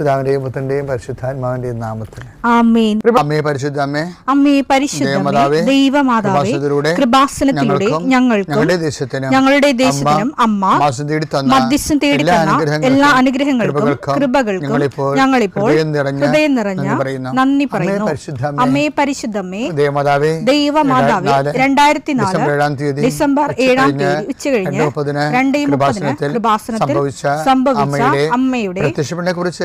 പിതാവിന്റെയും പുത്രന്റെയും പരിശുദ്ധാത്മാവിന്റെയും നാമത്തിൽ. അമ്മേ പരിശുദ്ധ അമ്മേ അമ്മേ പരിശുദ്ധ ദേവമാതാവേ, കൃപാസനത്തിലൂടെ ഞങ്ങൾക്ക് ഞങ്ങളുടെ ദേശത്തിനും ഞങ്ങളുടെ ദേശത്തിനും അമ്മ തന്ന മധ്യസ്ഥം തേടി എല്ലാ അനുഗ്രഹങ്ങൾക്കും, കൃപകൾക്കും ഞങ്ങളിപ്പോൾ ഹൃദയം നിറഞ്ഞ നന്ദി പറയുന്നു. അമ്മേ പരിശുദ്ധ അമ്മേ, അമ്മേ പരിശുദ്ധമ്മേ ദൈവമാതാവേ ദൈവമാതാവേ രണ്ടായിരത്തി നാല് തീയതി ഡിസംബർ ഏഴാം തീയതി ഉച്ചകഴിഞ്ഞ് രണ്ടേ മുപ്പതിന് രണ്ടേ മുപ്പതിന് കൃപാസനത്തിൽ സംഭവിച്ച അമ്മയുടെ പ്രത്യക്ഷപ്പെടനെ കുറിച്ച്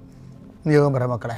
നിയോഗം പറ മക്കളെ.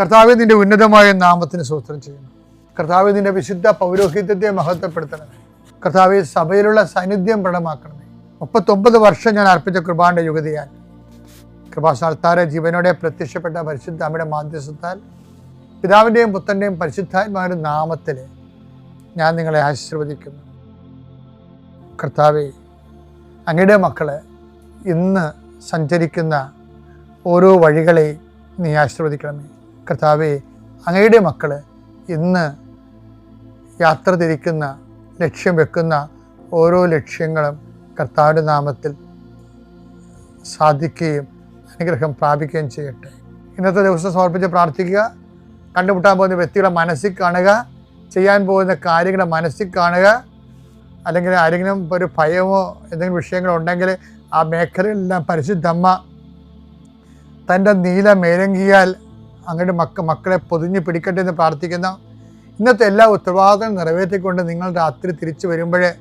കർത്താവ് നിന്റെ ഉന്നതമായ നാമത്തിന് സൂത്രം ചെയ്യുന്നു. കർത്താവ് നിന്റെ വിശുദ്ധ പൗരോഹിത്യത്തെ മഹത്വപ്പെടുത്തണമേ. കർത്താവ് സഭയിലുള്ള സാന്നിധ്യം പ്രകടമാക്കണമേ. മുപ്പത്തൊമ്പത് വർഷം ഞാൻ അർപ്പിച്ച കൃപാന്റെ യുഗതിയാൽ. കൃപാസ്ഥാനത്താരെ ജീവനോടെ പ്രത്യക്ഷപ്പെട്ട പരിശുദ്ധ അമ്മയുടെ മാധ്യസ്ഥത്താൽ പിതാവിന്റെയും പുത്രന്റെയും പരിശുദ്ധാത്മാവിന്റെ നാമത്തിൽ ഞാൻ നിങ്ങളെ ആശീർവദിക്കുന്നു. കർത്താവെ അങ്ങയുടെ മക്കൾ ഇന്ന് സഞ്ചരിക്കുന്ന ഓരോ വഴികളെ നീ ആശീർവദിക്കണമേ. കർത്താവെ അങ്ങയുടെ മക്കൾ ഇന്ന് യാത്ര തിരിക്കുന്ന ലക്ഷ്യം വെക്കുന്ന ഓരോ ലക്ഷ്യങ്ങളും കർത്താവിന്റെ നാമത്തിൽ സാധിക്കുകയും അനുഗ്രഹം പ്രാപിക്കുകയും ചെയ്യട്ടെ. ഇന്നത്തെ ദിവസം സമർപ്പിച്ച് പ്രാർത്ഥിക്കുക. കണ്ടുമുട്ടാൻ പോകുന്ന വ്യക്തികളെ മനസ്സിൽ കാണുക. ചെയ്യാൻ പോകുന്ന കാര്യങ്ങളെ മനസ്സിൽ കാണുക. അല്ലെങ്കിൽ ആരെങ്കിലും ഒരു ഭയമോ എന്തെങ്കിലും വിഷയങ്ങളോ ഉണ്ടെങ്കിൽ ആ മേഖലയിലെല്ലാം പരിശുദ്ധമ്മ തന്റെ നീല മേലങ്കിയാൽ അങ്ങയുടെ മക്ക മക്കളെ പൊതിഞ്ഞ് പിടിക്കട്ടെ എന്ന് പ്രാർത്ഥിക്കുന്ന ഇന്നത്തെ എല്ലാ ഉത്തരവാദിത്തങ്ങളും നിറവേറ്റിക്കൊണ്ട് നിങ്ങൾ രാത്രി തിരിച്ചു വരുമ്പോഴേ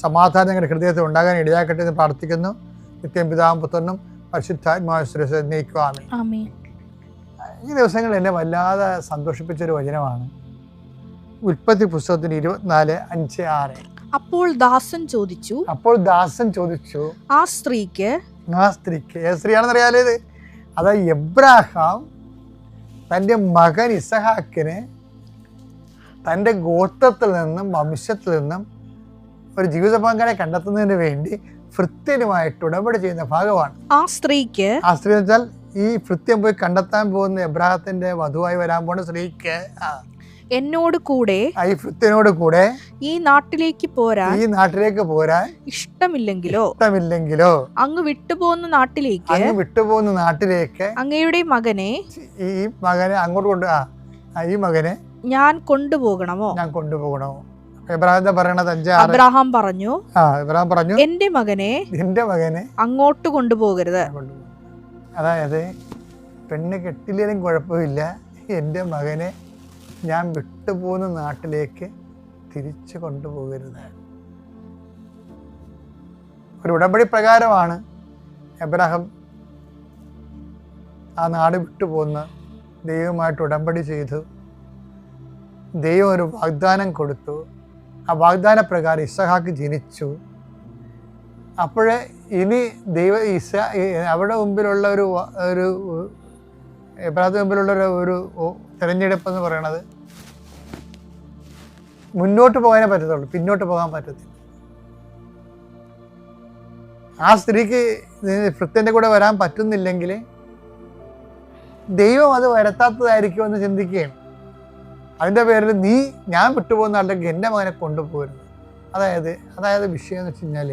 സമാധാനം നിങ്ങളുടെ ഹൃദയത്തിൽ ഉണ്ടാകാൻ ഇടയാക്കട്ടെ എന്ന് പ്രാർത്ഥിക്കുന്നു. നിത്യം പിതാവും പുത്രനും ആമേൻ. ഈ ദിവസങ്ങൾ എന്നെ വല്ലാതെ സന്തോഷിപ്പിച്ചൊരു വചനമാണ്. ഉൽപ്പത്തി പുസ്തകത്തിന് ഇരുപത്തിനാല് അഞ്ച് ആറ്. അപ്പോൾ ദാസൻ ചോദിച്ചു അപ്പോൾ ദാസൻ ചോദിച്ചു ആ സ്ത്രീക്ക് ആ സ്ത്രീക്ക് ഏത് സ്ത്രീയാണെന്ന് അറിയാലേ ഇത്? അതായത് എബ്രാഹാം തന്റെ മകൻ ഇസഹാക്കിനെ തന്റെ ഗോത്രത്തിൽ നിന്നും വംശത്തിൽ നിന്നും ഒരു ജീവിത പങ്കാളെ കണ്ടെത്തുന്നതിന് വേണ്ടി ഫൃത്യനുമായിട്ട് ഉടമ്പടി ചെയ്യുന്ന ഭാഗമാണ്. ആ സ്ത്രീക്ക് ആ സ്ത്രീ എന്ന് വെച്ചാൽ ഈ ഭൃത്യം പോയി കണ്ടെത്താൻ പോകുന്ന എബ്രാഹത്തിന്റെ വധുവായി വരാൻ പോണ സ്ത്രീക്ക് ആ, എന്നോട് കൂടെ ആ കൂടെ ഈ നാട്ടിലേക്ക് പോരാൻ ഈ നാട്ടിലേക്ക് പോരാൻ ഇഷ്ടമില്ലെങ്കിലോ? ഇഷ്ടമില്ലെങ്കിലോ? അങ്ങ് വിട്ടുപോകുന്ന നാട്ടിലേക്ക് അങ്ങ് വിട്ടുപോകുന്ന നാട്ടിലേക്ക് അങ്ങയുടെ മകനെ ഈ മകനെ അങ്ങോട്ട് കൊണ്ട് ആ ഈ മകനെ ഞാൻ കൊണ്ടുപോകണമോ? ഞാൻ കൊണ്ടുപോകണമോ എബ്രാഹിം പറയണത്? അബ്രഹാം പറഞ്ഞു ആ എബ്രാഹിം പറഞ്ഞു എന്റെ മകനെ എന്റെ മകനെ അങ്ങോട്ട് കൊണ്ടുപോകരുത്. അതായത് പെണ്ണ് കെട്ടില്ലെങ്കിലും കുഴപ്പമില്ല. എന്റെ മകനെ ഞാൻ വിട്ടുപോകുന്ന നാട്ടിലേക്ക് തിരിച്ചു കൊണ്ടുപോകരുത്. ഒരു ഉടമ്പടി പ്രകാരമാണ് എബ്രഹാം ആ നാട് വിട്ടുപോകുന്ന ദൈവമായിട്ട് ഉടമ്പടി ചെയ്തു. ദൈവം ഒരു വാഗ്ദാനം കൊടുത്തു. ആ വാഗ്ദാന പ്രകാരം ഇസഹാക്ക് ജനിച്ചു. അപ്പോഴേ ഇനി ദൈവ ഇസ അവിടെ മുമ്പിലുള്ള ഒരു ഒരു എബ്രാഹിം മുമ്പിലുള്ള ഒരു തിരഞ്ഞെടുപ്പ് എന്ന് പറയണത് മുന്നോട്ട് പോകാനേ പറ്റത്തുള്ളൂ പിന്നോട്ട് പോകാൻ പറ്റത്തില്ല. ആ സ്ത്രീക്ക് ഭൃത്യന്റെ കൂടെ വരാൻ പറ്റുന്നില്ലെങ്കിൽ ദൈവം അത് വരുത്താത്തതായിരിക്കുമെന്ന് ചിന്തിക്കുകയാണ്. അതിന്റെ പേരിൽ നീ ഞാൻ വിട്ടുപോകുന്ന ആളുടെ എന്റെ മകനെ കൊണ്ടുപോകരുത്. അതായത് അതായത് വിഷയം എന്ന് വെച്ച് കഴിഞ്ഞാൽ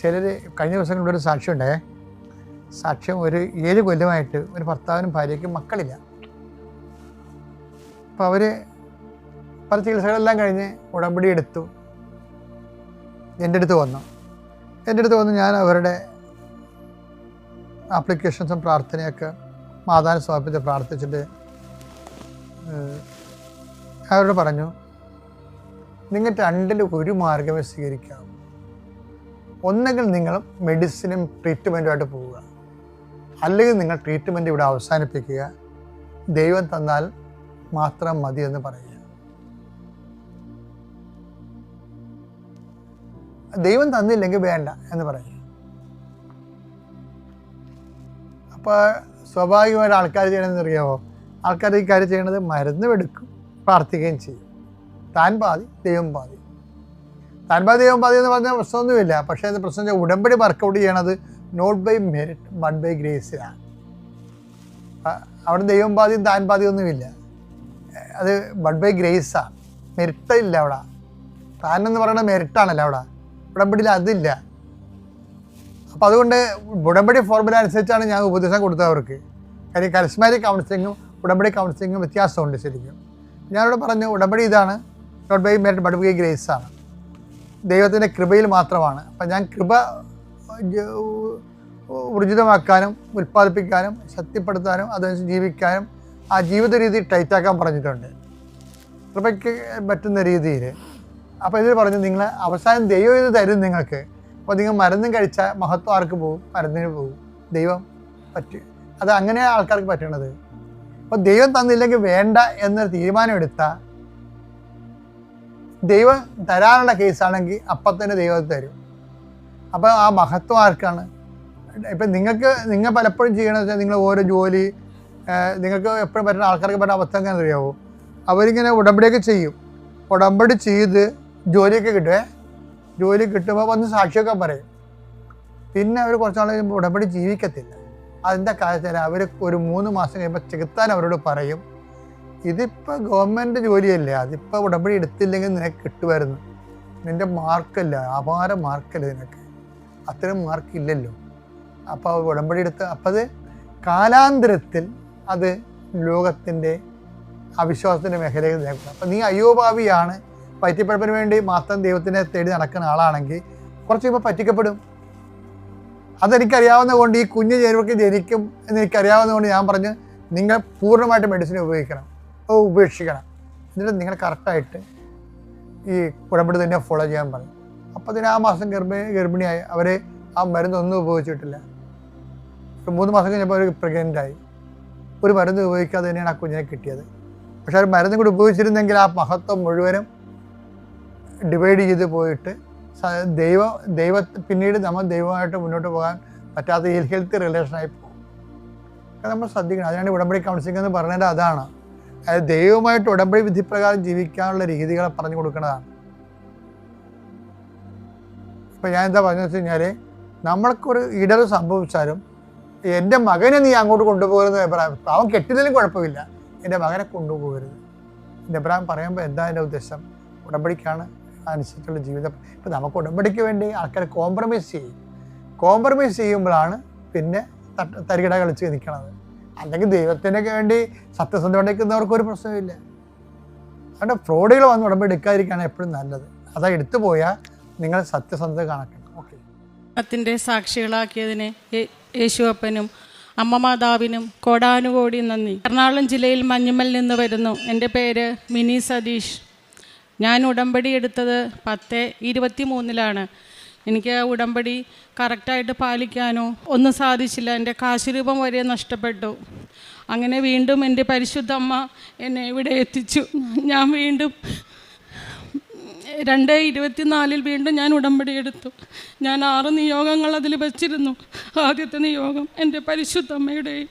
ചിലർ കഴിഞ്ഞ ദിവസങ്ങളിൽ ഒരു സാക്ഷ്യം ഉണ്ടേ സാക്ഷ്യം ഒരു ഏഴ് കൊല്ലമായിട്ട് ഒരു ഭർത്താവിനും ഭാര്യയ്ക്കും മക്കളില്ല. അപ്പോൾ അവർ പല ചികിത്സകളെല്ലാം കഴിഞ്ഞ് ഉടമ്പടി എടുത്തു. എന്റെ അടുത്ത് വന്നു. എന്റെ അടുത്ത് വന്ന് ഞാൻ അവരുടെ ആപ്ലിക്കേഷൻസും പ്രാർത്ഥനയൊക്കെ മാതാവിനെ സമർപ്പിച്ച് പ്രാർത്ഥിച്ചിട്ട് അവരോട് പറഞ്ഞു നിങ്ങൾ രണ്ടിൽ ഒരു മാർഗമേ സ്വീകരിക്കാവൂ ഒന്നെങ്കിൽ നിങ്ങൾ മെഡിസിനും ട്രീറ്റ്മെന്റുമായിട്ട് പോവുക. അല്ലെങ്കിൽ നിങ്ങൾ ട്രീറ്റ്മെന്റ് ഇവിടെ അവസാനിപ്പിക്കുക. ദൈവം തന്നാൽ മാത്രം മതി എന്ന് പറയുക. ദൈവം തന്നില്ലെങ്കിൽ വേണ്ട എന്ന് പറയുക. അപ്പോൾ സ്വാഭാവികമായിട്ട് ആൾക്കാർ ചെയ്യണമെന്ന് അറിയാമോ ആൾക്കാർ ഈ കാര്യം ചെയ്യണത് മരുന്ന് എടുക്കും പ്രാർത്ഥിക്കുകയും ചെയ്യും. താൻ പാതി ദൈവം പാതി. താൻ പാതി ദൈവം പാതി എന്ന് പറഞ്ഞാൽ പ്രശ്നമൊന്നുമില്ല. പക്ഷേ അത് പ്രശ്നം ഉടമ്പടി വർക്കൗട്ട് ചെയ്യണത് not by merit but by ഗ്രേസിലാണ് അവിടെ ദൈവം പാതിയും താൻ പാതിയും ഒന്നുമില്ല. അത് ബഡ് ബൈ ഗ്രേസാ മെരിട്ടില്ല അവിടെ. താൻ എന്ന് പറയുന്നത് മെരിട്ടാണല്ലോ അവിടെ. ഉടമ്പടിയിൽ അതില്ല. അപ്പോൾ അതുകൊണ്ട് ഉടമ്പടി ഫോർമുല അനുസരിച്ചാണ് ഞാൻ ഉപദേശം കൊടുത്തത് അവർക്ക്. കാര്യം കരസ്മാരി കൗൺസിലിങ്ങും ഉടമ്പടി കൗൺസിലിങ്ങും വ്യത്യാസമുണ്ട് ശരിക്കും. ഞാനിവിടെ പറഞ്ഞു ഉടമ്പടി ഇതാണ് not by merit but by grace ആണ്. ദൈവത്തിന്റെ കൃപയിൽ മാത്രമാണ്. അപ്പം ഞാൻ കൃപ ഊർജിതമാക്കാനും ഉൽപ്പാദിപ്പിക്കാനും ശക്തിപ്പെടുത്താനും അതനുസരിച്ച് ജീവിക്കാനും ആ ജീവിത രീതി ടൈറ്റാക്കാൻ പറഞ്ഞിട്ടുണ്ട്. കൃപയ്ക്ക് പറ്റുന്ന രീതിയിൽ അപ്പോൾ ഇതിൽ പറഞ്ഞു നിങ്ങൾ അവസാനം ദൈവം ഇത് തരും നിങ്ങൾക്ക്. അപ്പോൾ നിങ്ങൾ മരുന്നും കഴിച്ചാൽ മഹത്വം ആർക്ക് പോകും? മരുന്നിന് പോകും. ദൈവം പറ്റും അത് അങ്ങനെയാണ് ആൾക്കാർക്ക് പറ്റണത്. അപ്പോൾ ദൈവം തന്നില്ലെങ്കിൽ വേണ്ട എന്നൊരു തീരുമാനം എടുത്താൽ ദൈവം തരാനുള്ള കേസാണെങ്കിൽ അപ്പം തന്നെ ദൈവം തരും. അപ്പോൾ ആ മഹത്വം ആർക്കാണ്? ഇപ്പം നിങ്ങൾക്ക് നിങ്ങൾ പലപ്പോഴും ചെയ്യണമെന്ന് വെച്ചാൽ നിങ്ങൾ ഓരോ ജോലി നിങ്ങൾക്ക് എപ്പോഴും പറ്റുന്ന ആൾക്കാർക്ക് പറ്റുന്ന അവസ്ഥ എങ്ങനെ അറിയാവോ? അവരിങ്ങനെ ഉടമ്പടിയൊക്കെ ചെയ്യും. ഉടമ്പടി ചെയ്ത് ജോലിയൊക്കെ കിട്ടുമേ ജോലി കിട്ടുമ്പോൾ വന്ന് സാക്ഷിയൊക്കെ പറയും. പിന്നെ അവർ കുറച്ച് നാൾ കഴിയുമ്പോൾ ഉടമ്പടി ജീവിക്കത്തില്ല. അതിന്റെ കാര്യത്തിൽ അവർ ഒരു മൂന്ന് മാസം കഴിയുമ്പോൾ ചെകുത്താൻ അവരോട് പറയും. ഇതിപ്പോൾ ഗവൺമെന്റ് ജോലിയല്ലേ? അതിപ്പോൾ ഉടമ്പടി എടുത്തില്ലെങ്കിൽ നിനക്ക് കിട്ടുമായിരുന്നു നിന്റെ മാർക്കല്ല അപാര മാർക്കല്ല നിനക്ക്. അത്രയും മാർക്കില്ലല്ലോ. അപ്പോൾ ഉടമ്പടി എടുത്ത് അപ്പോൾ അത് കാലാന്തരത്തിൽ അത് ലോകത്തിന്റെ അവിശ്വാസത്തിന്റെ മേഖലയിൽ നിൽക്കുന്നത് അപ്പം നീ അയ്യോഭാവിയാണ് പറ്റിപ്പഴപ്പിന് വേണ്ടി മാത്രം ദൈവത്തിനെ തേടി നടക്കുന്ന ആളാണെങ്കിൽ കുറച്ച് കഴിയുമ്പോൾ പറ്റിക്കപ്പെടും. അതെനിക്കറിയാവുന്ന കൊണ്ട് ഈ കുഞ്ഞ് ചേരുവർക്ക് ജനിക്കും എന്ന് എനിക്കറിയാവുന്ന കൊണ്ട് ഞാൻ പറഞ്ഞ് നിങ്ങൾ പൂർണമായിട്ട് മെഡിസിൻ ഉപയോഗിക്കണം. ഉപേക്ഷിക്കണം. എന്നിട്ട് നിങ്ങൾ കറക്റ്റായിട്ട് ഈ ഉടമ്പടി തന്നെ ഫോളോ ചെയ്യാൻ പറഞ്ഞു അപ്പോൾ അതിന് ആ മാസം ഗർഭ ഗർഭിണിയായി അവർ ആ മരുന്നൊന്നും ഉപയോഗിച്ചിട്ടില്ല. മൂന്ന് മാസം കഴിഞ്ഞപ്പോൾ അവർ പ്രഗ്നന്റ് ആയി. ഒരു മരുന്ന് ഉപയോഗിക്കാതെ തന്നെയാണ് ആ കുഞ്ഞിനെ കിട്ടിയത്. പക്ഷെ ആ മരുന്ന് കൂടി ഉപയോഗിച്ചിരുന്നെങ്കിൽ ആ മഹത്വം മുഴുവനും ഡിവൈഡ് ചെയ്ത് പോയിട്ട് ദൈവ ദൈവ പിന്നീട് നമ്മൾ ദൈവമായിട്ട് മുന്നോട്ട് പോകാൻ പറ്റാത്ത ഈ ഹെൽത്തി റിലേഷനായി പോകും. നമ്മൾ ശ്രദ്ധിക്കണം. അതിനാണ് ഉടമ്പടി കൗൺസിലിംഗ് എന്ന് പറയുന്നത് അതാണ്. അതായത് ദൈവമായിട്ട് ഉടമ്പടി വിധിപ്രകാരം ജീവിക്കാനുള്ള രീതികളെ പറഞ്ഞു കൊടുക്കുന്നതാണ്. ഇപ്പം ഞാൻ എന്താ പറഞ്ഞതെന്ന് വെച്ച് കഴിഞ്ഞാൽ നമ്മൾക്കൊരു ഇടർ സംഭവിച്ചാലും എന്റെ മകനെ നീ അങ്ങോട്ട് കൊണ്ടുപോകരുത് അഭിപ്രായം. അവൻ കെട്ടിയതിലും കുഴപ്പമില്ല. എന്റെ മകനെ കൊണ്ടുപോകരുത്. എന്റെ അഭിപ്രായം പറയുമ്പോൾ എന്താ എന്റെ ഉദ്ദേശം? ഉടമ്പടിക്കാണ് അനുസരിച്ചുള്ള ജീവിതം. ഇപ്പം നമുക്ക് ഉടമ്പടിക്ക് വേണ്ടി ആൾക്കാർ കോംപ്രമൈസ് ചെയ്യും. കോംപ്രമൈസ് ചെയ്യുമ്പോഴാണ് പിന്നെ തരികിട കളിച്ച് നിൽക്കണത് അല്ലെങ്കിൽ ദൈവത്തിനൊക്കെ വേണ്ടി സത്യസന്ധത നിൽക്കുന്നവർക്ക് ഒരു പ്രശ്നമില്ല അതുകൊണ്ട് ഫ്രോഡുകൾ വന്ന് ഉടമ്പടി എടുക്കാതിരിക്കുകയാണ് എപ്പോഴും നല്ലത്. അതാ എടുത്തു പോയാൽ നിങ്ങൾ സത്യസന്ധത കണക്കണം ഓക്കെ ത്തിന്റെ സാക്ഷികളാക്കിയതിന് യേശുവപ്പനും അമ്മ മാതാവിനും കോടാനുകോടി നന്ദി. എറണാകുളം ജില്ലയിൽ മഞ്ഞുമൽ നിന്ന് വരുന്നു. എന്റെ പേര് മിനി സതീഷ്. ഞാൻ ഉടമ്പടി എടുത്തത് പത്ത് ഇരുപത്തി മൂന്നിലാണ് എനിക്ക് ആ ഉടമ്പടി കറക്റ്റായിട്ട് പാലിക്കാനോ ഒന്നും സാധിച്ചില്ല. എന്റെ കാശുരൂപം വരെ നഷ്ടപ്പെട്ടു. അങ്ങനെ വീണ്ടും എന്റെ പരിശുദ്ധമ്മ എന്നെ ഇവിടെ എത്തിച്ചു. ഞാൻ വീണ്ടും രണ്ട് ഇരുപത്തിനാലിൽ വീണ്ടും ഞാൻ ഉടമ്പടി എടുത്തു. ഞാൻ ആറ് നിയോഗങ്ങൾ അതിൽ വച്ചിരുന്നു. ആദ്യത്തെ നിയോഗം എന്റെ പരിശുദ്ധമ്മയുടെയും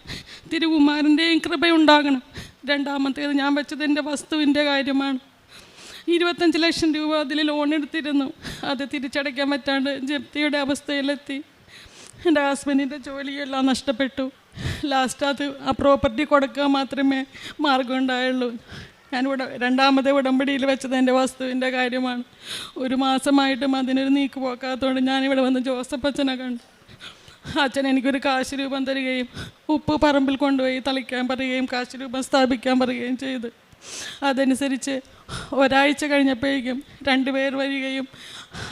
തിരുകുമാരന്റെയും കൃപയുണ്ടാകണം. രണ്ടാമത്തേത് ഞാൻ വെച്ചത് എന്റെ വസ്തുവിന്റെ കാര്യമാണ്. ഇരുപത്തഞ്ച് ലക്ഷം രൂപ അതിൽ ലോൺ എടുത്തിരുന്നു. അത് തിരിച്ചടയ്ക്കാൻ പറ്റാണ്ട് ജപ്തിയുടെ അവസ്ഥയിലെത്തി. എന്റെ ഹസ്ബൻഡിന്റെ ജോലിയെല്ലാം നഷ്ടപ്പെട്ടു. ലാസ്റ്റ് അത് ആ പ്രോപ്പർട്ടി കൊടുക്കുക മാത്രമേ മാർഗം ഉണ്ടായുള്ളൂ. ഞാൻ ഉട രണ്ടാമത്തെ ഉടമ്പടിയിൽ വെച്ചത് എന്റെ വസ്തുവിന്റെ കാര്യമാണ്. ഒരു മാസമായിട്ടും അതിനൊരു നീക്ക് പോക്കാത്തതുകൊണ്ട് ഞാനിവിടെ വന്ന് ജോസഫ് അച്ഛനെ കണ്ടു. അച്ഛൻ എനിക്കൊരു കാശ് രൂപം തരികയും ഉപ്പ് പറമ്പിൽ കൊണ്ടുപോയി തളിക്കാൻ പറയുകയും കാശ് രൂപം സ്ഥാപിക്കാൻ പറയുകയും ചെയ്തു. അതനുസരിച്ച് ഒരാഴ്ച കഴിഞ്ഞപ്പോഴേക്കും രണ്ടുപേർ വരികയും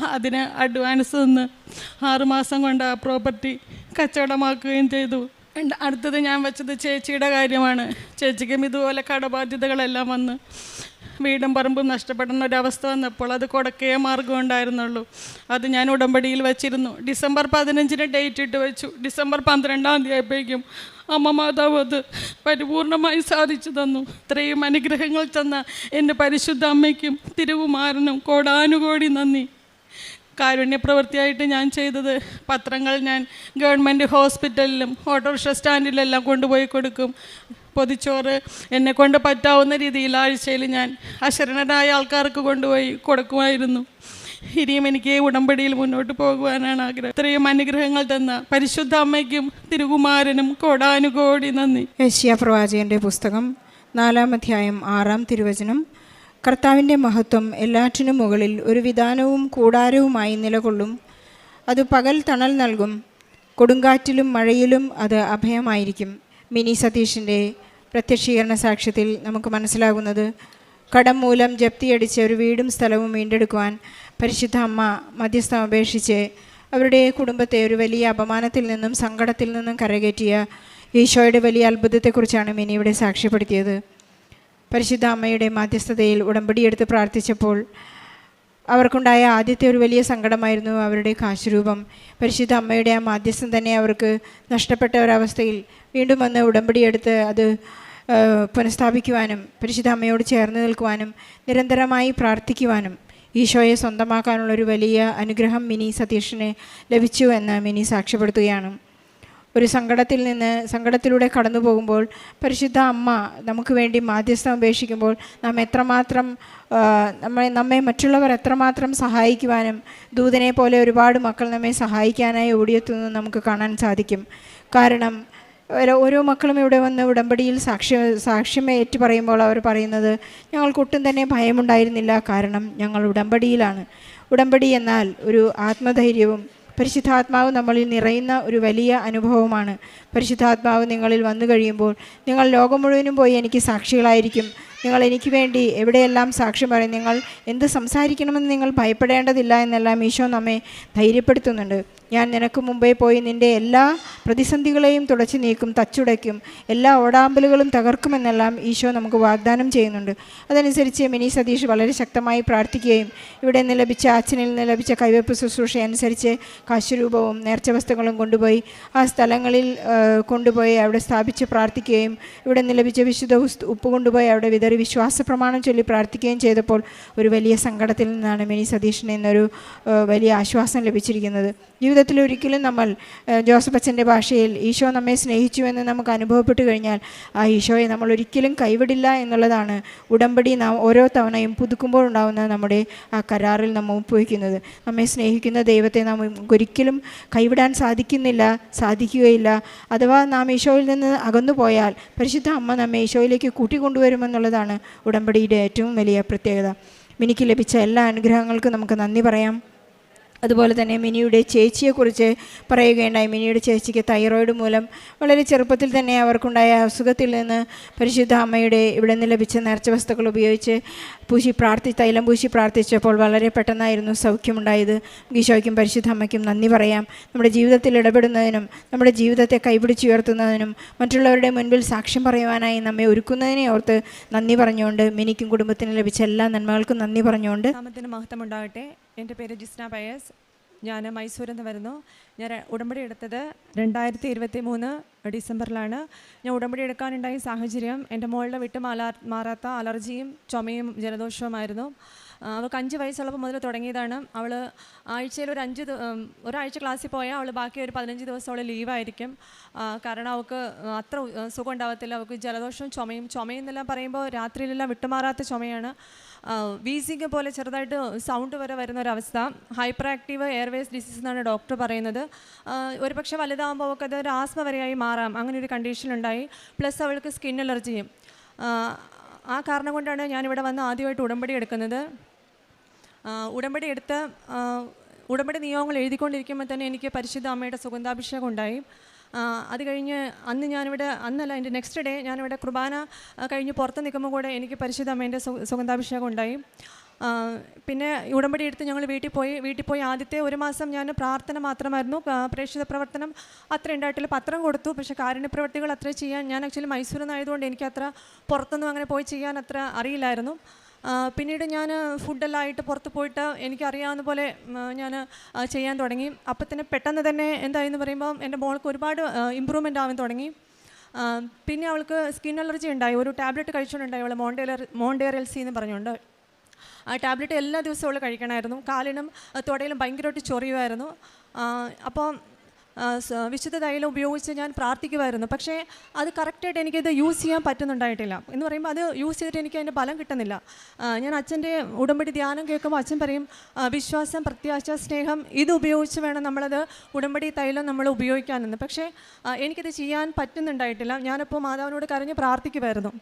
അതിന് അഡ്വാൻസ് നിന്ന് ആറുമാസം കൊണ്ട് ആ പ്രോപ്പർട്ടി കച്ചവടമാക്കുകയും ചെയ്തു. അടുത്തത് ഞാൻ വെച്ചത് ചേച്ചിയുടെ കാര്യമാണ്. ചേച്ചിക്കും ഇതുപോലെ കടബാധ്യതകളെല്ലാം വന്ന് വീടും പറമ്പും നഷ്ടപ്പെടുന്ന ഒരവസ്ഥ വന്നപ്പോൾ അത് കൊടുക്കേ മാർഗം ഉണ്ടായിരുന്നുള്ളൂ. അത് ഞാൻ ഉടമ്പടിയിൽ വെച്ചിരുന്നു. ഡിസംബർ പതിനഞ്ചിന് ഡേറ്റ് ഇട്ട് വെച്ചു. ഡിസംബർ പന്ത്രണ്ടാം തീയതി ആയപ്പോഴേക്കും അമ്മ മാതാവ് അത് പരിപൂർണമായി സാധിച്ചു തന്നു. ഇത്രയും അനുഗ്രഹങ്ങൾ തന്ന എന്റെ പരിശുദ്ധ അമ്മയ്ക്കും തിരുവുമാരനും കോടാനുകോടി നന്ദി. കാരുണ്യപ്രവൃത്തിയായിട്ട് ഞാൻ ചെയ്തത്. പത്രങ്ങൾ ഞാൻ ഗവൺമെന്റ് ഹോസ്പിറ്റലിലും ഓട്ടോറിക്ഷ സ്റ്റാൻഡിലെല്ലാം കൊണ്ടുപോയി കൊടുക്കും. പൊതിച്ചോറ് എന്നെ കൊണ്ട് പറ്റാവുന്ന രീതിയിൽ ആഴ്ചയിൽ ഞാൻ അശരണരായ ആൾക്കാർക്ക് കൊണ്ടുപോയി കൊടുക്കുമായിരുന്നു. ഇനിയും എനിക്ക് ഉടമ്പടിയിൽ മുന്നോട്ട് പോകുവാനാണ് ആഗ്രഹം. ഇത്രയും അനുഗ്രഹങ്ങൾ തന്ന പരിശുദ്ധ അമ്മയ്ക്കും തിരുകുമാരനും കോടാനുകോടി നന്ദി. യശ്യ പ്രവാചകന്റെ പുസ്തകം നാലാം അധ്യായം ആറാം തിരുവചനം കർത്താവിന്റെ മഹത്വം എല്ലാറ്റിനും മുകളിൽ ഒരു വിധാനവും കൂടാരവുമായി നിലകൊള്ളും. അത് പകൽ തണൽ നൽകും കൊടുങ്കാറ്റിലും മഴയിലും അത് അഭയമായിരിക്കും. മിനി സതീഷിന്റെ പ്രത്യക്ഷീകരണ സാക്ഷ്യത്തിൽ നമുക്ക് മനസ്സിലാകുന്നത് കടം മൂലം ജപ്തിയടിച്ച ഒരു വീടും സ്ഥലവും വീണ്ടെടുക്കുവാൻ പരിശുദ്ധ അമ്മ മധ്യസ്ഥം അപേക്ഷിച്ച് അവരുടെ കുടുംബത്തെ ഒരു വലിയ അപമാനത്തിൽ നിന്നും സങ്കടത്തിൽ നിന്നും കരകയറ്റിയ ഈശോയുടെ വലിയ അത്ഭുതത്തെക്കുറിച്ചാണ് മിനി ഇവിടെ സാക്ഷ്യപ്പെടുത്തിയത്. പരിശുദ്ധ അമ്മയുടെ മാധ്യസ്ഥതയിൽ ഉടമ്പടിയെടുത്ത് പ്രാർത്ഥിച്ചപ്പോൾ അവർക്കുണ്ടായ ആദ്യത്തെ ഒരു വലിയ സങ്കടമായിരുന്നു അവരുടെ കാശുരൂപം. പരിശുദ്ധ അമ്മയുടെ ആ മാധ്യസ്ഥം തന്നെ അവർക്ക് നഷ്ടപ്പെട്ട ഒരവസ്ഥയിൽ വീണ്ടും വന്ന് ഉടമ്പടിയെടുത്ത് അത് പുനഃസ്ഥാപിക്കുവാനും പരിശുദ്ധ അമ്മയോട് ചേർന്ന് നിൽക്കുവാനും നിരന്തരമായി പ്രാർത്ഥിക്കുവാനും ഈശോയെ സ്വന്തമാക്കാനുള്ള ഒരു വലിയ അനുഗ്രഹം മിനി സതീഷിന് ലഭിച്ചു എന്ന് മിനി സാക്ഷ്യപ്പെടുത്തുകയാണ്. ഒരു സങ്കടത്തിൽ നിന്ന് സങ്കടത്തിലൂടെ കടന്നു പോകുമ്പോൾ പരിശുദ്ധ അമ്മ നമുക്ക് വേണ്ടി മാധ്യസ്ഥം അപേക്ഷിക്കുമ്പോൾ നാം എത്രമാത്രം നമ്മെ നമ്മെ മറ്റുള്ളവർ എത്രമാത്രം സഹായിക്കുവാനും ദൂതനെ പോലെ ഒരുപാട് മക്കൾ നമ്മെ സഹായിക്കാനായി ഓടിയെത്തുന്നത് നമുക്ക് കാണാൻ സാധിക്കും. കാരണം ഓരോ മക്കളും ഇവിടെ വന്ന് ഉടമ്പടിയിൽ സാക്ഷ്യ സാക്ഷ്യം ഏറ്റു പറയുമ്പോൾ അവർ പറയുന്നത് ഞങ്ങൾക്ക് ഒട്ടും തന്നെ ഭയമുണ്ടായിരുന്നില്ല കാരണം ഞങ്ങൾ ഉടമ്പടിയിലാണ്. ഉടമ്പടി എന്നാൽ ഒരു ആത്മധൈര്യവും പരിശുദ്ധാത്മാവ് നമ്മളിൽ നിറയുന്ന ഒരു വലിയ അനുഭവമാണ്. പരിശുദ്ധാത്മാവ് നിങ്ങളിൽ വന്നു കഴിയുമ്പോൾ നിങ്ങൾ ലോകം മുഴുവനും പോയി എനിക്ക് സാക്ഷികളായിരിക്കും. നിങ്ങൾ എനിക്ക് വേണ്ടി എവിടെയെല്ലാം സാക്ഷ്യം പറയും? നിങ്ങൾ എന്ത് സംസാരിക്കണമെന്ന് നിങ്ങൾ ഭയപ്പെടേണ്ടതില്ല എന്നെല്ലാം ഈശോ നമ്മെ ധൈര്യപ്പെടുത്തുന്നുണ്ട്. ഞാൻ നിനക്ക് മുമ്പേ പോയി നിന്റെ എല്ലാ പ്രതിസന്ധികളെയും തുടച്ചു നീക്കും തച്ചുടയ്ക്കും എല്ലാ ഓടാമ്പലുകളും തകർക്കുമെന്നെല്ലാം ഈശോ നമുക്ക് വാഗ്ദാനം ചെയ്യുന്നുണ്ട്. അതനുസരിച്ച് മിനി സതീഷ് വളരെ ശക്തമായി പ്രാർത്ഥിക്കുകയും ഇവിടെ നിന്ന് ലഭിച്ച അച്ഛനിൽ നിന്ന് ലഭിച്ച കൈവയ്പ് ശുശ്രൂഷ അനുസരിച്ച് കാശുരൂപവും നേർച്ച വസ്തുക്കളും കൊണ്ടുപോയി ആ സ്ഥലങ്ങളിൽ കൊണ്ടുപോയി അവിടെ സ്ഥാപിച്ച് പ്രാർത്ഥിക്കുകയും ഇവിടെ നിന്ന് ലഭിച്ച വിശുദ്ധ ഉപ്പ് കൊണ്ടുപോയി അവിടെ വിതറി കയറി വിശ്വാസ പ്രമാണം ചൊല്ലി പ്രാർത്ഥിക്കുകയും ചെയ്തപ്പോൾ ഒരു വലിയ സങ്കടത്തിൽ നിന്നാണ് മിനി സതീഷിന് ഇന്നൊരു വലിയ ആശ്വാസം ലഭിച്ചിരിക്കുന്നത്. ജീവിതത്തിൽ ഒരിക്കലും നമ്മൾ ജോസഫ് അച്ഛന്റെ ഭാഷയിൽ ഈശോ നമ്മെ സ്നേഹിച്ചുവെന്ന് നമുക്ക് അനുഭവപ്പെട്ടു കഴിഞ്ഞാൽ ആ ഈശോയെ നമ്മൾ ഒരിക്കലും കൈവിടില്ല എന്നുള്ളതാണ് ഉടമ്പടി നാം ഓരോ തവണയും പുതുക്കുമ്പോൾ ഉണ്ടാകുന്ന നമ്മുടെ ആ കരാറിൽ നമ്മൾ ഒപ്പുവയ്ക്കുന്നത് നമ്മെ സ്നേഹിക്കുന്ന ദൈവത്തെ നാം ഒരിക്കലും കൈവിടാൻ സാധിക്കുന്നില്ല സാധിക്കുകയില്ല. അഥവാ നാം ഈശോയിൽ നിന്ന് അകന്നു പോയാൽ പരിശുദ്ധ അമ്മ നമ്മെ ഈശോയിലേക്ക് കൂട്ടിക്കൊണ്ടുവരുമെന്നുള്ളതാണ് ഉടമ്പടിയുടെ ഏറ്റവും വലിയ പ്രത്യേകത. മിനിക്ക് ലഭിച്ച എല്ലാ അനുഗ്രഹങ്ങൾക്കും നമുക്ക് നന്ദി പറയാം. അതുപോലെ തന്നെ മിനിയുടെ ചേച്ചിയെക്കുറിച്ച് പറയുകയുണ്ടായി. മിനിയുടെ ചേച്ചിക്ക് തൈറോയിഡ് മൂലം വളരെ ചെറുപ്പത്തിൽ തന്നെ അവർക്കുണ്ടായ അസുഖത്തിൽ നിന്ന് പരിശുദ്ധ അമ്മയുടെ ഇവിടെ നിന്ന് ലഭിച്ച നേർച്ച വസ്തുക്കൾ ഉപയോഗിച്ച് പൂശി പ്രാർത്ഥി തൈലം പൂശി പ്രാർത്ഥിച്ചപ്പോൾ വളരെ പെട്ടെന്നായിരുന്നു സൗഖ്യമുണ്ടായത്. ഈശോയ്ക്കും പരിശുദ്ധ അമ്മയ്ക്കും നന്ദി പറയാം. നമ്മുടെ ജീവിതത്തിൽ ഇടപെടുന്നതിനും നമ്മുടെ ജീവിതത്തെ കൈപിടിച്ചുയർത്തുന്നതിനും മറ്റുള്ളവരുടെ മുൻപിൽ സാക്ഷ്യം പറയുവാനായി നമ്മെ ഒരുക്കുന്നതിനെ ഓർത്ത് നന്ദി പറഞ്ഞുകൊണ്ട് മിനിക്കും കുടുംബത്തിനും ലഭിച്ച എല്ലാ നന്മകൾക്കും നന്ദി പറഞ്ഞുകൊണ്ട് മഹത്വം ഉണ്ടാകട്ടെ എന്റെ പേര് ജിസ്ന പയസ്. ഞാൻ മൈസൂരിൽ നിന്ന് വരുന്നു. ഞാൻ ഉടമ്പടി എടുത്തത് രണ്ടായിരത്തി ഇരുപത്തി മൂന്ന് ഡിസംബറിലാണ്. ഞാൻ ഉടമ്പടി എടുക്കാനുണ്ടായ സാഹചര്യം എന്റെ മോളുടെ വിട്ട് മാറാത്ത അലർജിയും ചുമയും ജലദോഷവുമായിരുന്നു. അവൾക്ക് അഞ്ച് വയസ്സുള്ളപ്പോൾ മുതൽ തുടങ്ങിയതാണ്. അവൾ ആഴ്ചയിൽ ഒരു അഞ്ച് ഒരാഴ്ച ക്ലാസ്സിൽ പോയാൽ അവൾ ബാക്കി ഒരു പതിനഞ്ച് ദിവസം അവൾ ലീവായിരിക്കും. കാരണം അവൾക്ക് അത്ര സുഖം ഉണ്ടാവത്തില്ല അവൾക്ക് ജലദോഷവും ചുമയും ചുമയെന്നെല്ലാം പറയുമ്പോൾ രാത്രിയിലെല്ലാം വിട്ടുമാറാത്ത ചുമയാണ്. വീസിങ് പോലെ ചെറുതായിട്ട് സൗണ്ട് വരെ വരുന്ന ഒരവസ്ഥ ഹൈപ്പർ ആക്റ്റീവ് എയർവേസ് ഡിസീസ് എന്നാണ് ഡോക്ടർ പറയുന്നത്. ഒരു പക്ഷേ വലുതാകുമ്പോൾ അത് ഒരു ആസ്മ വരെയായി മാറാം. അങ്ങനെ ഒരു കണ്ടീഷനുണ്ടായി പ്ലസ് അവൾക്ക് സ്കിൻ അലർജിയും. ആ, കാരണം കൊണ്ടാണ് ഞാനിവിടെ വന്ന് ആദ്യമായിട്ട് ഉടമ്പടി എടുക്കുന്നത്. ഉടമ്പടി എടുത്ത് ഉടമ്പടി നിയമങ്ങൾ എഴുതിക്കൊണ്ടിരിക്കുമ്പോൾ തന്നെ എനിക്ക് പരിശുദ്ധ അമ്മയുടെ സുഗന്ധാഭിഷേകം ഉണ്ടായി. അത് കഴിഞ്ഞ് അന്ന് ഞാനിവിടെ അന്നല്ല എന്റെ നെക്സ്റ്റ് ഡേ ഞാനിവിടെ കുർബാന കഴിഞ്ഞ് പുറത്ത് നിൽക്കുമ്പോൾ കൂടെ എനിക്ക് പരിശുദ്ധ അമ്മേന്റെ സുഗന്ധാഭിഷേകം ഉണ്ടായി. പിന്നെ ഉടമ്പടി എടുത്ത് ഞങ്ങൾ വീട്ടിൽ പോയി വീട്ടിൽ പോയി ആദ്യത്തെ ഒരു മാസം ഞാൻ പ്രാർത്ഥന മാത്രമായിരുന്നു. പ്രേക്ഷിത പ്രവർത്തനം അത്ര ഉണ്ടായിട്ടില്ല. പത്രം കൊടുത്തു. പക്ഷേ കാരുണ്യ പ്രവർത്തികൾ അത്ര ചെയ്യാൻ ഞാൻ ആക്ച്വലി മൈസൂരിൽ നിന്നായതുകൊണ്ട് എനിക്ക് അത്ര പുറത്തൊന്നും അങ്ങനെ പോയി ചെയ്യാൻ അത്ര അറിയില്ലായിരുന്നു. പിന്നീട് ഞാൻ ഫുഡെല്ലാം ആയിട്ട് പുറത്ത് പോയിട്ട് എനിക്കറിയാവുന്ന പോലെ ഞാൻ ചെയ്യാൻ തുടങ്ങി. അപ്പം തന്നെ പെട്ടെന്ന് തന്നെ എന്തായെന്ന് പറയുമ്പോൾ എന്റെ മോൾക്ക് ഒരുപാട് ഇമ്പ്രൂവ്മെന്റ് ആവാൻ തുടങ്ങി. പിന്നെ അവൾക്ക് സ്കിൻ അലർജി ഉണ്ടായി. ഒരു ടാബ്ലറ്റ് കഴിച്ചുകൊണ്ടുണ്ടായി അവൾ മോണ്ടേലർ മോണ്ടേർ എൽ സി എന്ന് പറഞ്ഞുകൊണ്ട്. ആ ടാബ്ലറ്റ് എല്ലാ ദിവസവും അവൾ കഴിക്കണമായിരുന്നു. കാലിനും തുടയിലും ഭയങ്കരമായിട്ട് ചൊറിയുമായിരുന്നു. അപ്പോൾ വിശുദ്ധ തൈലം ഉപയോഗിച്ച് ഞാൻ പ്രാർത്ഥിക്കുമായിരുന്നു പക്ഷേ അത് കറക്റ്റായിട്ട് എനിക്കത് യൂസ് ചെയ്യാൻ പറ്റുന്നുണ്ടായിട്ടില്ല. എന്ന് പറയുമ്പോൾ അത് യൂസ് ചെയ്തിട്ട് എനിക്ക് അതിന്റെ ഫലം കിട്ടുന്നില്ല. ഞാൻ അച്ഛന്റെ ഉടമ്പടി ധ്യാനം കേൾക്കുമ്പോൾ അച്ഛൻ പറയും വിശ്വാസം പ്രത്യാശ സ്നേഹം ഇത് ഉപയോഗിച്ച് വേണം നമ്മളത് ഉടമ്പടി തൈലം നമ്മൾ ഉപയോഗിക്കാനെന്ന്. പക്ഷേ എനിക്കത് ചെയ്യാൻ പറ്റുന്നുണ്ടായിട്ടില്ല. ഞാനിപ്പോൾ മാതാവിനോട് കരഞ്ഞ് പ്രാർത്ഥിക്കുമായിരുന്നു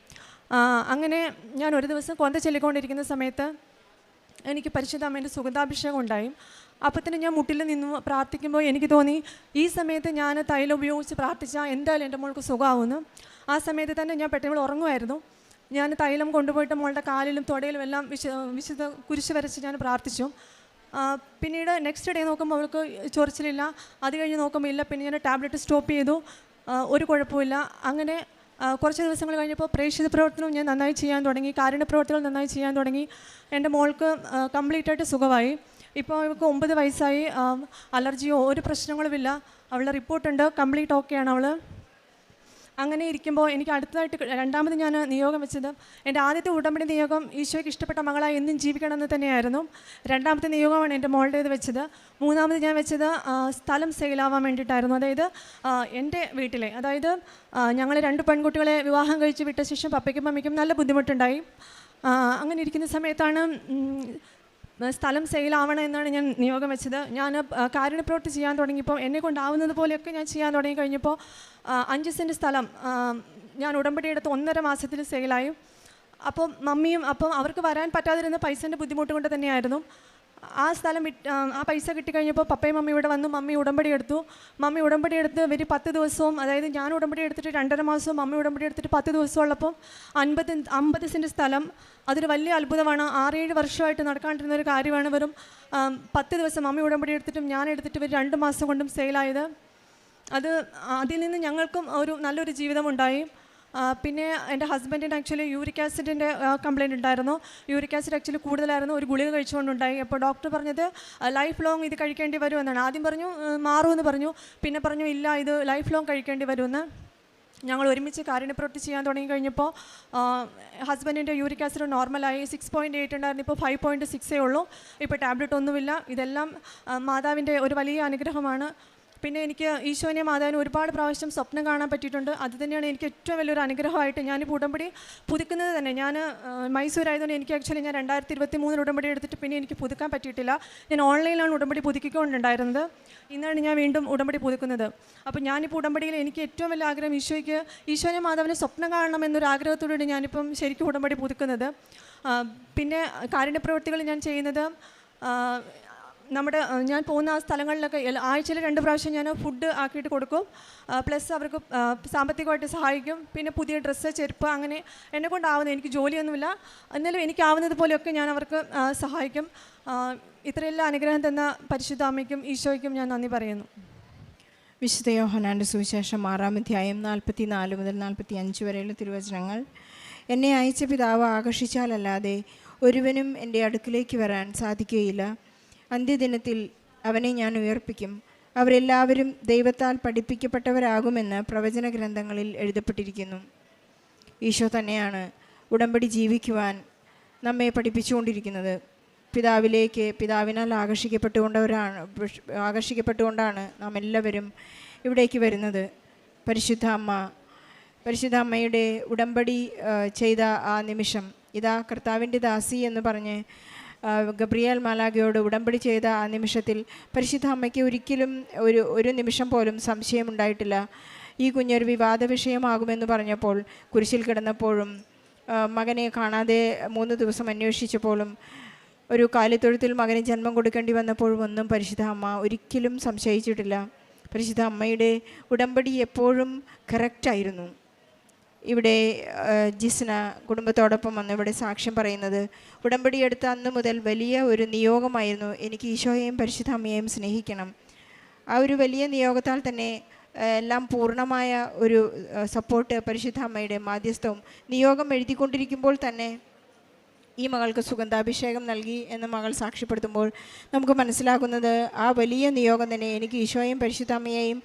അങ്ങനെ ഞാൻ ഒരു ദിവസം കൊന്ത ചൊല്ലിക്കൊണ്ടിരിക്കുന്ന സമയത്ത് എനിക്ക് പരിശുദ്ധ അമ്മേന്റെ സുഗന്ധാഭിഷേകം ഉണ്ടായി അപ്പോൾ തന്നെ ഞാൻ മുട്ടിൽ നിന്ന് പ്രാർത്ഥിക്കുമ്പോൾ എനിക്ക് തോന്നി ഈ സമയത്ത് ഞാൻ തൈലം ഉപയോഗിച്ച് പ്രാർത്ഥിച്ചാൽ എന്തായാലും എന്റെ മോൾക്ക് സുഖമാവുമെന്ന്. ആ സമയത്ത് തന്നെ ഞാൻ പെട്ടെന്ന് ഉറങ്ങുമായിരുന്നു. ഞാൻ തൈലം കൊണ്ടുപോയിട്ട് മോളുടെ കാലിലും തുടയിലും എല്ലാം വിശ വിശുദ്ധ കുരിശ് വരച്ച് ഞാൻ പ്രാർത്ഥിച്ചു. പിന്നീട് നെക്സ്റ്റ് ഡേ നോക്കുമ്പോൾ അവൾക്ക് ചൊറിച്ചിലില്ല. അത് കഴിഞ്ഞ് നോക്കുമ്പോൾ ഇല്ല പിന്നെ ഞാൻ ടാബ്ലറ്റ് സ്റ്റോപ്പ് ചെയ്തു. ഒരു കുഴപ്പമില്ല അങ്ങനെ കുറച്ച് ദിവസങ്ങൾ കഴിഞ്ഞപ്പോൾ പ്രേക്ഷിത പ്രവർത്തനവും ഞാൻ നന്നായി ചെയ്യാൻ തുടങ്ങി. കാരുണ്യ നന്നായി ചെയ്യാൻ തുടങ്ങി. എന്റെ മോൾക്ക് കംപ്ലീറ്റ് ആയിട്ട് സുഖമായി. ഇപ്പോൾ അവൾക്ക് ഒമ്പത് വയസ്സായി. അലർജിയോ ഒരു പ്രശ്നങ്ങളുമില്ല. അവളുടെ റിപ്പോർട്ടുണ്ട്. കംപ്ലീറ്റ് ഓക്കെയാണ് അവൾ അങ്ങനെ ഇരിക്കുമ്പോൾ എനിക്ക് അടുത്തതായിട്ട് രണ്ടാമത് ഞാൻ നിയോഗം വെച്ചത് എന്റെ ആദ്യത്തെ ഉടമ്പടി നിയോഗം ഈശോയ്ക്ക് ഇഷ്ടപ്പെട്ട മകളായി എന്നും ജീവിക്കണമെന്ന് തന്നെയായിരുന്നു. രണ്ടാമത്തെ നിയോഗമാണ് എന്റെ മോളുടേത് വെച്ചത്. മൂന്നാമത് ഞാൻ വെച്ചത് സ്ഥലം സെയിലാവാൻ വേണ്ടിയിട്ടായിരുന്നു. അതായത് എന്റെ വീട്ടിലെ അതായത് ഞങ്ങൾ രണ്ട് പെൺകുട്ടികളെ വിവാഹം കഴിച്ച് വിട്ട ശേഷം പപ്പയ്ക്കും മമ്മിക്കും നല്ല ബുദ്ധിമുട്ടുണ്ടായി. അങ്ങനെ ഇരിക്കുന്ന സമയത്താണ് സ്ഥലം സെയിലാവണം എന്നാണ് ഞാൻ നിയോഗം വെച്ചത്. ഞാൻ കാരുണ്യപ്രവൃത്തി ചെയ്യാൻ തുടങ്ങിയപ്പോൾ എന്നെ കൊണ്ടാവുന്നത് പോലെയൊക്കെ ഞാൻ ചെയ്യാൻ തുടങ്ങി കഴിഞ്ഞപ്പോൾ അഞ്ച് സെന്റ് സ്ഥലം ഞാൻ ഉടമ്പടി എടുത്ത് ഒന്നര മാസത്തിൽ സെയിലായി അപ്പം മമ്മിയും അപ്പം അവർക്ക് വരാൻ പറ്റാതിരുന്ന പൈസന്റെ ബുദ്ധിമുട്ട് കൊണ്ട് തന്നെയായിരുന്നു. ആ സ്ഥലം വിട്ട് ആ, പൈസ കിട്ടിക്കഴിഞ്ഞപ്പോൾ പപ്പയും മമ്മി ഇവിടെ വന്നു. മമ്മി ഉടമ്പടി എടുത്തു. മമ്മി ഉടമ്പടി എടുത്ത് ഒരു പത്ത് ദിവസവും അതായത് ഞാൻ ഉടമ്പടി എടുത്തിട്ട് രണ്ടര മാസവും മമ്മി ഉടമ്പടി എടുത്തിട്ട് പത്ത് ദിവസം ഉള്ളപ്പോൾ അൻപത് അമ്പത് സെന്റ് സ്ഥലം. അതൊരു വലിയ അത്ഭുതമാണ്. ആറേഴ് വർഷമായിട്ട് നടക്കാണ്ടിരുന്ന ഒരു കാര്യമാണ് വെറും പത്ത് ദിവസം മമ്മി ഉടമ്പടി എടുത്തിട്ടും ഞാൻ എടുത്തിട്ട് ഒരു രണ്ട് മാസം കൊണ്ടും സെയിലായത് അത് അതിൽ നിന്ന് ഞങ്ങൾക്കും ഒരു നല്ലൊരു ജീവിതമുണ്ടായി പിന്നെ എന്റെ ഹസ്ബൻഡിന് ആക്ച്വലി യൂറിക് ആസിഡിന്റെ കംപ്ലയിന്റ് ഉണ്ടായിരുന്നു. യൂറിക് ആസിഡ് ആക്ച്വലി കൂടുതലായിരുന്നു. ഒരു ഗുളിക കഴിച്ചുകൊണ്ടുണ്ടായി. അപ്പോൾ ഡോക്ടർ പറഞ്ഞത് ലൈഫ് ലോങ് ഇത് കഴിക്കേണ്ടി വരുമെന്നാണ്. ആദ്യം പറഞ്ഞു "ഏഹ്, മാറുമെന്ന് പറഞ്ഞു. പിന്നെ പറഞ്ഞു ഇല്ല ഇത് ലൈഫ് ലോങ് കഴിക്കേണ്ടി വരുമെന്ന്. ഞങ്ങൾ ഒരുമിച്ച് കാരുണ്യപ്രവൃത്തി ചെയ്യാൻ തുടങ്ങി കഴിഞ്ഞപ്പോൾ ഹസ്ബൻഡിന്റെ യൂറിക് ആസിഡ് നോർമലായി. സിക്സ് പോയിന്റ് എയ്റ്റ് ഉണ്ടായിരുന്നു. ഇപ്പോൾ ഫൈവ് പോയിന്റ് സിക്സേ ഉള്ളൂ. ഇപ്പോൾ ടാബ്ലറ്റ് ഒന്നുമില്ല. ഇതെല്ലാം മാതാവിന്റെ ഒരു വലിയ അനുഗ്രഹമാണ്. പിന്നെ എനിക്ക് ഈശോനെ മാതാവിനെ ഒരുപാട് പ്രാവശ്യം സ്വപ്നം കാണാൻ പറ്റിയിട്ടുണ്ട്. അത് തന്നെയാണ് എനിക്ക് ഏറ്റവും വലിയൊരു അനുഗ്രഹമായിട്ട് ഞാൻ ഉടമ്പടി പുതുക്കുന്നത് തന്നെ. ഞാൻ മൈസൂർ ആയതുകൊണ്ട് എനിക്ക് ആക്ച്വലി ഞാൻ രണ്ടായിരത്തി ഇരുപത്തി മൂന്നിൽ ഉടമ്പടി എടുത്തിട്ട് പിന്നെ എനിക്ക് പുതുക്കാൻ പറ്റിയിട്ടില്ല. ഞാൻ ഓൺലൈനിലാണ് ഉടമ്പടി പുതുക്കിക്കൊണ്ടുണ്ടായിരുന്നത്. ഇന്നാണ് ഞാൻ വീണ്ടും ഉടമ്പടി പുതുക്കുന്നത്. അപ്പോൾ ഞാനിപ്പോൾ ഉടമ്പടിയിൽ എനിക്ക് ഏറ്റവും വലിയ ആഗ്രഹം ഈശോയ്ക്ക് ഈശോനെ മാതാവിനെ സ്വപ്നം കാണണം എന്നൊരു ആഗ്രഹത്തോടുകൂടി ഞാനിപ്പം ശരിക്കും ഉടമ്പടി പുതുക്കുന്നത്. പിന്നെ കാരുണ്യപ്രവൃത്തികൾ ഞാൻ ചെയ്യുന്നത് നമ്മുടെ ഞാൻ പോകുന്ന ആ സ്ഥലങ്ങളിലൊക്കെ ആഴ്ചയിൽ രണ്ട് പ്രാവശ്യം ഞാൻ ഫുഡ് ആക്കിയിട്ട് കൊടുക്കും. പ്ലസ് അവർക്ക് സാമ്പത്തികമായിട്ട് സഹായിക്കും. പിന്നെ പുതിയ ഡ്രസ്സ് ചെരുപ്പ് അങ്ങനെ എന്നെ കൊണ്ടാവുന്നത് എനിക്ക് ജോലിയൊന്നുമില്ല. എന്നാലും എനിക്കാവുന്നത് പോലെയൊക്കെ ഞാൻ അവർക്ക് സഹായിക്കും. ഇത്രയെല്ലാം അനുഗ്രഹം തന്ന പരിശുദ്ധ അമ്മയ്ക്കും ഈശോയ്ക്കും ഞാൻ നന്ദി പറയുന്നു. വിശുദ്ധ യോഹനാന്റെ സുവിശേഷം ആറാം അധ്യായം നാൽപ്പത്തി നാല് മുതൽ നാൽപ്പത്തി അഞ്ച് വരെയുള്ള തിരുവചനങ്ങൾ. എന്നെ അയച്ച പിതാവ് ആകർഷിച്ചാലല്ലാതെ ഒരുവനും എന്റെ അടുക്കിലേക്ക് വരാൻ സാധിക്കുകയില്ല. അന്ത്യദിനത്തിൽ അവനെ ഞാൻ ഉയർപ്പിക്കും. അവരെല്ലാവരും ദൈവത്താൽ പഠിപ്പിക്കപ്പെട്ടവരാകുമെന്ന് പ്രവചന ഗ്രന്ഥങ്ങളിൽ എഴുതപ്പെട്ടിരിക്കുന്നു. ഈശോ തന്നെയാണ് ഉടമ്പടി ജീവിക്കുവാൻ നമ്മെ പഠിപ്പിച്ചുകൊണ്ടിരിക്കുന്നത്. പിതാവിലേക്ക് പിതാവിനാൽ ആകർഷിക്കപ്പെട്ടുകൊണ്ടവരാണ് ആകർഷിക്കപ്പെട്ടുകൊണ്ടാണ് നാം എല്ലാവരും ഇവിടേക്ക് വരുന്നത്. പരിശുദ്ധ അമ്മ പരിശുദ്ധ അമ്മയുടെ ഉടമ്പടി ചെയ്ത ആ നിമിഷം ഇതാ കർത്താവിന്റെ ദാസി എന്ന് പറഞ്ഞ് ഗബ്രിയേൽ മാലാഗയോട് ഉടമ്പടി ചെയ്ത ആ നിമിഷത്തിൽ പരിശുദ്ധ അമ്മയ്ക്ക് ഒരിക്കലും ഒരു ഒരു നിമിഷം പോലും സംശയമുണ്ടായിട്ടില്ല. ഈ കുഞ്ഞൊരു വിവാദ വിഷയമാകുമെന്ന് പറഞ്ഞപ്പോൾ കുരിശിൽ കിടന്നപ്പോഴും മകനെ കാണാതെ മൂന്ന് ദിവസം അന്വേഷിച്ചപ്പോഴും ഒരു കാലിത്തൊഴുത്തിൽ മകന് ജന്മം കൊടുക്കേണ്ടി വന്നപ്പോഴും ഒന്നും പരിശുദ്ധ അമ്മ ഒരിക്കലും സംശയിച്ചിട്ടില്ല. പരിശുദ്ധ അമ്മയുടെ ഉടമ്പടി എപ്പോഴും കറക്റ്റായിരുന്നു ഇവിടെ ജിസ്ന കുടുംബത്തോടൊപ്പം വന്ന് ഇവിടെ സാക്ഷ്യം പറയുന്നത് ഉടമ്പടി എടുത്ത അന്ന് മുതൽ വലിയ ഒരു നിയോഗമായിരുന്നു. എനിക്ക് ഈശോയെയും പരിശുദ്ധ അമ്മയെയും സ്നേഹിക്കണം. ആ ഒരു വലിയ നിയോഗത്താൽ തന്നെ എല്ലാം പൂർണമായ ഒരു സപ്പോർട്ട് പരിശുദ്ധ അമ്മയുടെ മാധ്യസ്ഥവും നിയോഗം എഴുതിക്കൊണ്ടിരിക്കുമ്പോൾ തന്നെ ഈ മകൾക്ക് സുഗന്ധാഭിഷേകം നൽകി എന്ന് മകൾ സാക്ഷ്യപ്പെടുത്തുമ്പോൾ നമുക്ക് മനസ്സിലാകുന്നത് ആ വലിയ നിയോഗം തന്നെ എനിക്ക് ഈശോയെയും പരിശുദ്ധ അമ്മയെയും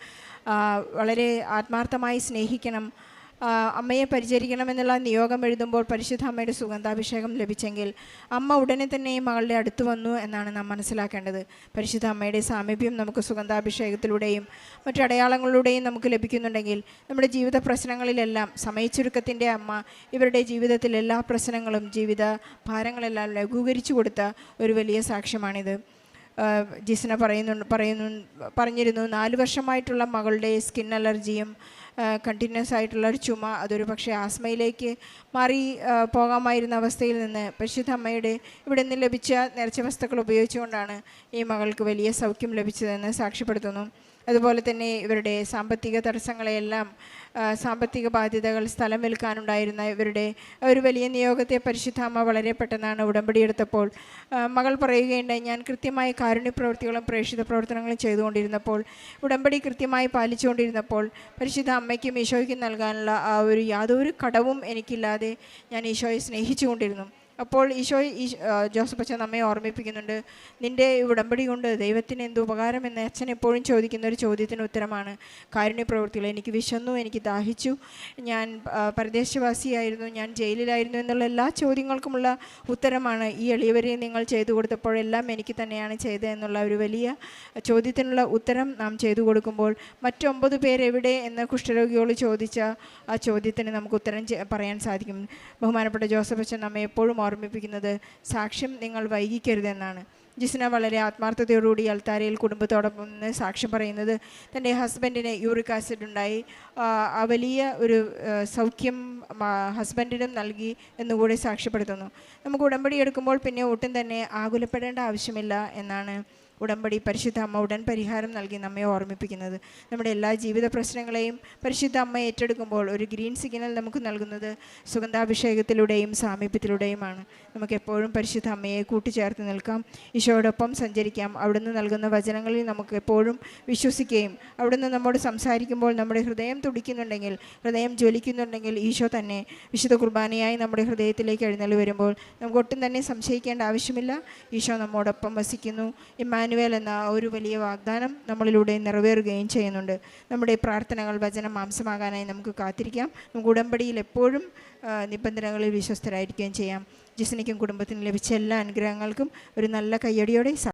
വളരെ ആത്മാർത്ഥമായി സ്നേഹിക്കണം. അമ്മയെ പരിചരിക്കണമെന്നുള്ള നിയോഗം എഴുതുമ്പോൾ പരിശുദ്ധ അമ്മയുടെ സുഗന്ധാഭിഷേകം ലഭിച്ചെങ്കിൽ അമ്മ ഉടനെ തന്നെ ഈ മകളുടെ അടുത്ത് വന്നു എന്നാണ് നാം മനസ്സിലാക്കേണ്ടത്. പരിശുദ്ധ അമ്മയുടെ സാമീപ്യം നമുക്ക് സുഗന്ധാഭിഷേകത്തിലൂടെയും മറ്റു അടയാളങ്ങളിലൂടെയും നമുക്ക് ലഭിക്കുന്നുണ്ടെങ്കിൽ നമ്മുടെ ജീവിത പ്രശ്നങ്ങളിലെല്ലാം സമയച്ചുരുക്കത്തിന്റെ അമ്മ ഇവരുടെ ജീവിതത്തിൽ എല്ലാ പ്രശ്നങ്ങളും ജീവിത ഭാരങ്ങളെല്ലാം ലഘൂകരിച്ചു കൊടുത്ത ഒരു വലിയ സാക്ഷ്യമാണിത്. ജിസ്ന പറയുന്നു പറയുന്നു പറഞ്ഞിരുന്നു നാല് വർഷമായിട്ടുള്ള മകളുടെ സ്കിൻ അലർജിയും കണ്ടിന്യൂസ് ആയിട്ടുള്ള ഒരു ചുമ അതൊരു പക്ഷേ ആസ്മയിലേക്ക് മാറി പോകാമായിരുന്ന അവസ്ഥയിൽ നിന്ന് പരിശുദ്ധ അമ്മയുടെ ഇവിടെ നിന്ന് ലഭിച്ച നേർച്ച വസ്തുക്കൾ ഉപയോഗിച്ചുകൊണ്ടാണ് ഈ മകൾക്ക് വലിയ സൗഖ്യം ലഭിച്ചതെന്ന് സാക്ഷ്യപ്പെടുത്തുന്നു. അതുപോലെ തന്നെ ഇവരുടെ സാമ്പത്തിക തടസ്സങ്ങളെയെല്ലാം സാമ്പത്തിക ബാധ്യതകൾ സ്ഥലം വിൽക്കാനുണ്ടായിരുന്ന ഇവരുടെ ഒരു വലിയ നിയോഗത്തെ പരിശുദ്ധാമ്മ വളരെ പെട്ടെന്നാണ് ഉടമ്പടി എടുത്തപ്പോൾ മകൾ പറയുകയുണ്ടായി ഞാൻ കൃത്യമായി കാരുണ്യ പ്രവൃത്തികളും പ്രേക്ഷിത പ്രവർത്തനങ്ങളും ചെയ്തുകൊണ്ടിരുന്നപ്പോൾ ഉടമ്പടി കൃത്യമായി പാലിച്ചുകൊണ്ടിരുന്നപ്പോൾ പരിശുദ്ധ അമ്മയ്ക്കും ഈശോയ്ക്കും നൽകാനുള്ള ആ ഒരു യാതൊരു കടവും എനിക്കില്ലാതെ ഞാൻ ഈശോയെ സ്നേഹിച്ചുകൊണ്ടിരുന്നു. അപ്പോൾ ഈശോ ജോസഫ് അച്ഛൻ നമ്മെ ഓർമ്മിപ്പിക്കുന്നുണ്ട്. നിന്റെ ഉടമ്പടി കൊണ്ട് ദൈവത്തിന് എന്ത് ഉപകാരം? എന്ന് അച്ഛൻ എപ്പോഴും ചോദിക്കുന്ന ഒരു ചോദ്യത്തിന് ഉത്തരമാണ്. കാരുണ്യ പ്രവൃത്തികൾ എനിക്ക് വിശന്നു എനിക്ക് ദാഹിച്ചു. ഞാൻ പരദേശവാസിയായിരുന്നു. ഞാൻ ജയിലിലായിരുന്നു എന്നുള്ള എല്ലാ ചോദ്യങ്ങൾക്കുമുള്ള ഉത്തരമാണ്. ഈ എളിയവരെ നിങ്ങൾ ചെയ്തു കൊടുത്തപ്പോഴെല്ലാം എനിക്ക് തന്നെയാണ് ചെയ്തത് എന്നുള്ള ഒരു വലിയ ചോദ്യത്തിനുള്ള ഉത്തരം നാം ചെയ്തു കൊടുക്കുമ്പോൾ മറ്റൊമ്പത് പേരെവിടെ എന്ന് കുഷ്ഠരോഗിയോട് ചോദിച്ച ആ ചോദ്യത്തിന് നമുക്ക് ഉത്തരം പറയാൻ സാധിക്കും. ബഹുമാനപ്പെട്ട ജോസഫ് അച്ഛൻ നമ്മെ എപ്പോഴും ഓർമ്മിപ്പിക്കുന്നത്. സാക്ഷ്യം നിങ്ങൾ വൈകിക്കരുതെന്നാണ്. ജിസ്ന വളരെ ആത്മാർത്ഥതയോടുകൂടി അൽത്താരയിൽ കുടുംബത്തോടൊപ്പം നിന്ന് സാക്ഷ്യം പറയുന്നത് തന്റെ ഹസ്ബൻഡിന് യൂറിക് ആസിഡ് ഉണ്ടായി. വലിയ ഒരു സൗഖ്യം ഹസ്ബൻഡിനും നൽകി എന്നുകൂടി സാക്ഷ്യപ്പെടുത്തുന്നു. നമുക്ക് ഉടമ്പടി എടുക്കുമ്പോൾ പിന്നെ ഒട്ടും തന്നെ ആകുലപ്പെടേണ്ട ആവശ്യമില്ല എന്നാണ് ഉടമ്പടി പരിശുദ്ധ അമ്മ ഉടൻ പരിഹാരം നൽകി നമ്മെ ഓർമ്മിപ്പിക്കുന്നത്. നമ്മുടെ എല്ലാ ജീവിത പ്രശ്നങ്ങളെയും പരിശുദ്ധ അമ്മ ഏറ്റെടുക്കുമ്പോൾ ഒരു ഗ്രീൻ സിഗ്നൽ നമുക്ക് നൽകുന്നത് സുഗന്ധാഭിഷേകത്തിലൂടെയും സാമീപ്യത്തിലൂടെയുമാണ്. നമുക്ക് എപ്പോഴും പരിശുദ്ധ അമ്മയെ കൂട്ടിച്ചേർത്ത് നിൽക്കാം. ഈശോടൊപ്പം സഞ്ചരിക്കാം. അവിടുന്ന് നൽകുന്ന വചനങ്ങളിൽ നമുക്ക് എപ്പോഴും വിശ്വസിക്കുകയും അവിടുന്ന് നമ്മോട് സംസാരിക്കുമ്പോൾ നമ്മുടെ ഹൃദയം തുടിക്കുന്നുണ്ടെങ്കിൽ ഹൃദയം ജ്വലിക്കുന്നുണ്ടെങ്കിൽ ഈശോ തന്നെ വിശുദ്ധ കുർബാനയായി നമ്മുടെ ഹൃദയത്തിലേക്ക് എഴുന്നള്ളി വരുമ്പോൾ നമുക്ക് ഒട്ടും തന്നെ സംശയിക്കേണ്ട ആവശ്യമില്ല. ഈശോ നമ്മോടൊപ്പം വസിക്കുന്നു. ഇമ്മാനുവൽ ഇമ്മാനുവേൽ എന്ന ഒരു വലിയ വാഗ്ദാനം നമ്മളിലൂടെ നിറവേറുകയും ചെയ്യുന്നുണ്ട്. നമ്മുടെ പ്രാർത്ഥനകൾ വചനം മാംസമാകാനായി നമുക്ക് കാത്തിരിക്കാം. നമുക്ക് ഉടമ്പടിയിൽ എപ്പോഴും നിബന്ധനകളിൽ വിശ്വസ്തരായിരിക്കുകയും ചെയ്യാം. ജിസ്നിക്കും കുടുംബത്തിനും ലഭിച്ച എല്ലാ അനുഗ്രഹങ്ങൾക്കും ഒരു നല്ല കയ്യടിയോടെ